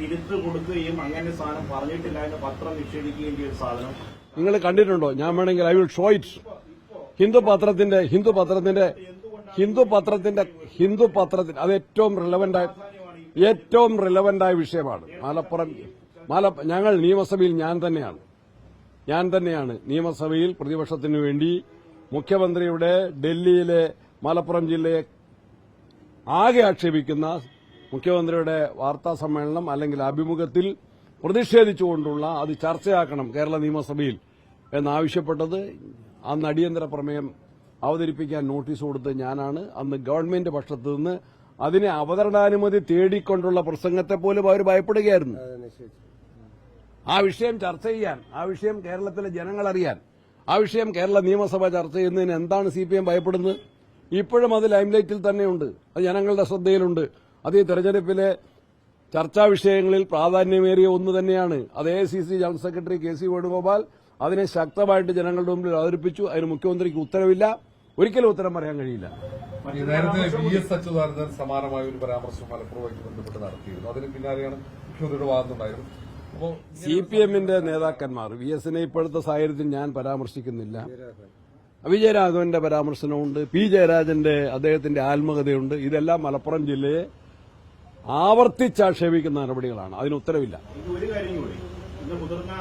തിരുത്ത് കൊടുക്കുകയും അങ്ങനെ സാധനം പറഞ്ഞിട്ടില്ല എന്ന് പത്രം നിഷേധിക്കുകയും ചെയ്ത സാധനം. നിങ്ങൾ കണ്ടിട്ടുണ്ടോ? ഞാൻ വേണമെങ്കിൽ I will show it Hindu പത്രത്തിന്റെ ഹിന്ദു പത്രത്തിന്റെ ഹിന്ദു പത്രത്തിന്റെ ഹിന്ദു പത്രത്തിന്റെ അത് ഏറ്റവും റിലവന്റ് ആയ ഏറ്റവും റിലവന്റ് ആയ വിഷയമാണ്. മലപ്പുറം മല ഞങ്ങൾ നിയമസഭയിൽ ഞാൻ തന്നെയാണ്. ഞാൻ തന്നെയാണ് നിയമസഭയിൽ പ്രതിപക്ഷത്തിനു വേണ്ടി മുഖ്യമന്ത്രിയുടെ ഡൽഹിയിലെ മലപ്പുറം ജില്ലയെ ആകെ ആക്ഷേപിക്കുന്ന മുഖ്യമന്ത്രിയുടെ വാർത്താ സമ്മേളനം അല്ലെങ്കിൽ അഭിമുഖത്തിൽ പ്രതിഷേധിച്ചുകൊണ്ടുള്ള അത് ചർച്ചയാക്കണം കേരള നിയമസഭയിൽ എന്നാവശ്യപ്പെട്ടത് അന്ന് അടിയന്തര പ്രമേയം അവതരിപ്പിക്കാൻ നോട്ടീസ് കൊടുത്ത് ഞാനാണ്. അന്ന് ഗവൺമെന്റ് പക്ഷത്ത് നിന്ന് അതിനെ അവതരണാനുമതി തേടിക്കൊണ്ടുള്ള പ്രസംഗത്തെ പോലും അവർ ഭയപ്പെടുകയായിരുന്നു. ആ വിഷയം ചർച്ച ചെയ്യാൻ ആ വിഷയം കേരളത്തിലെ ജനങ്ങൾ അറിയാൻ ആ വിഷയം കേരള നിയമസഭ ചർച്ച ചെയ്യുന്നതിന് എന്താണ് സി പി എം ഭയപ്പെടുന്നത്? ഇപ്പോഴും അത് ലൈംലൈറ്റിൽ തന്നെയുണ്ട്. അത് ജനങ്ങളുടെ ശ്രദ്ധയിലുണ്ട്. അത് ഈ തെരഞ്ഞെടുപ്പിലെ ചർച്ചാ വിഷയങ്ങളിൽ പ്രാധാന്യമേറിയ ഒന്ന് തന്നെയാണ്. അത് A C C general secretary K C Venugopal അതിനെ ശക്തമായിട്ട് ജനങ്ങളുടെ മുമ്പിൽ അവതരിപ്പിച്ചു. അതിന് മുഖ്യമന്ത്രിക്ക് ഉത്തരവില്ല. ഒരിക്കലും ഉത്തരം പറയാൻ കഴിയില്ല. നേരത്തെ വി എസ് അച്യുതാനന്ദൻ സമാനമായ ഒരു പരാമർശം മലപ്പുറവുമായിട്ട് ബന്ധപ്പെട്ട് നടത്തിയിരുന്നു. അതിന് പിന്നാലെയാണ് മുഖ്യമന്ത്രിയുടെ വാദമുണ്ടായിരുന്നത് സി പി എമ്മിന്റെ നേതാക്കന്മാർ വി എസിനെ ഇപ്പോഴത്തെ സാഹചര്യത്തിൽ ഞാൻ പരാമർശിക്കുന്നില്ല. വിജയരാഘവന്റെ പരാമർശനമുണ്ട്. പി ജയരാജന്റെ അദ്ദേഹത്തിന്റെ ആത്മകഥയുണ്ട്. ഇതെല്ലാം മലപ്പുറം ജില്ലയെ ആവർത്തിച്ചാക്ഷേപിക്കുന്ന നടപടികളാണ്. അതിന് ഉത്തരവില്ല. ഒരു കാര്യം കൂടി. ഇന്ന് മുതിർന്ന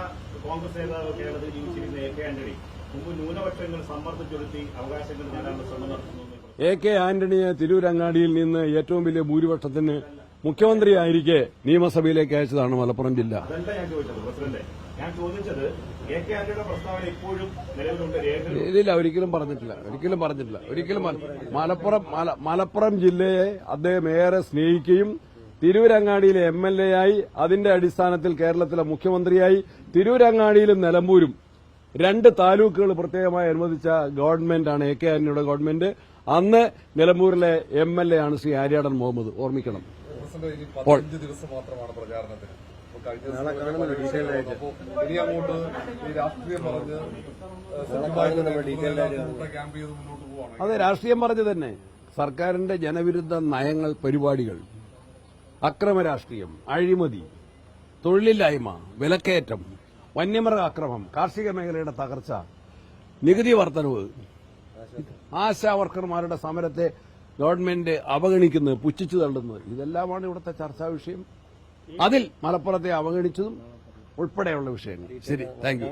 കോൺഗ്രസ് നേതാവ് കേരളത്തിൽ ജീവിച്ചിരുന്ന എ കെ ആന്റണി മുമ്പ് ന്യൂനപക്ഷങ്ങൾ സമ്മർദ്ദം ചെലുത്തി അവകാശങ്ങൾ നേടാനുള്ള ശ്രമം നടത്തുന്നു എ കെ ആന്റണിയെ തിരൂരങ്ങാടിയിൽ നിന്ന് ഏറ്റവും വലിയ ഭൂരിപക്ഷത്തിന് മുഖ്യമന്ത്രിയായിരിക്കെ നിയമസഭയിലേക്ക് അയച്ചതാണ് മലപ്പുറം ജില്ല. അതല്ല ഞാൻ ചോദിച്ചത് പ്രസിഡന്റ്. ഞാൻ ചോദിച്ചത് എ കെ ആന്റണിയുടെ പ്രസ്താവന ഇപ്പോഴും നിലവിലുണ്ട് രേഖകൾ ഇല്ല ഒരിക്കലും പറഞ്ഞിട്ടില്ല ഒരിക്കലും പറഞ്ഞിട്ടില്ല. ഒരിക്കലും മലപ്പുറം മലപ്പുറം ജില്ലയെ അദ്ദേഹം ഏറെ സ്നേഹിക്കുകയും തിരൂരങ്ങാടിയിലെ എം എൽ എ ആയി അതിന്റെ അടിസ്ഥാനത്തിൽ കേരളത്തിലെ മുഖ്യമന്ത്രിയായി. തിരൂരങ്ങാടിയിലും നിലമ്പൂരും രണ്ട് താലൂക്കുകൾ പ്രത്യേകമായി അനുവദിച്ച ഗവൺമെന്റാണ് എ കെ ആന്റണിയുടെ ഗവൺമെന്റ്. അന്ന് നിലമ്പൂരിലെ എം എൽ എ ആണ് ശ്രീ ആര്യാടൻ മുഹമ്മദ്. ഓർമ്മിക്കണം. ദിവസം മാത്രമാണ് പ്രചാരണത്തിന്. അതെ രാഷ്ട്രീയം പറഞ്ഞു തന്നെ. സർക്കാരിന്റെ ജനവിരുദ്ധ നയങ്ങൾ പരിപാടികൾ. അക്രമ രാഷ്ട്രീയം അഴിമതി തൊഴിലില്ലായ്മ വിലക്കയറ്റം വന്യമൃഗ അക്രമം കാർഷിക മേഖലയുടെ തകർച്ച നികുതി വർധനവ് ആശാ വർക്കർമാരുടെ സമരത്തെ ഗവൺമെന്റ് അവഗണിക്കുന്നത് പുച്ഛിച്ചു തള്ളുന്നത് ഇതെല്ലാമാണ് ഇവിടുത്തെ ചർച്ചാ വിഷയം. അതിൽ മലപ്പുറത്തെ അവഗണിച്ചതും ഉൾപ്പെടെയുള്ള വിഷയങ്ങൾ. ശരി താങ്ക്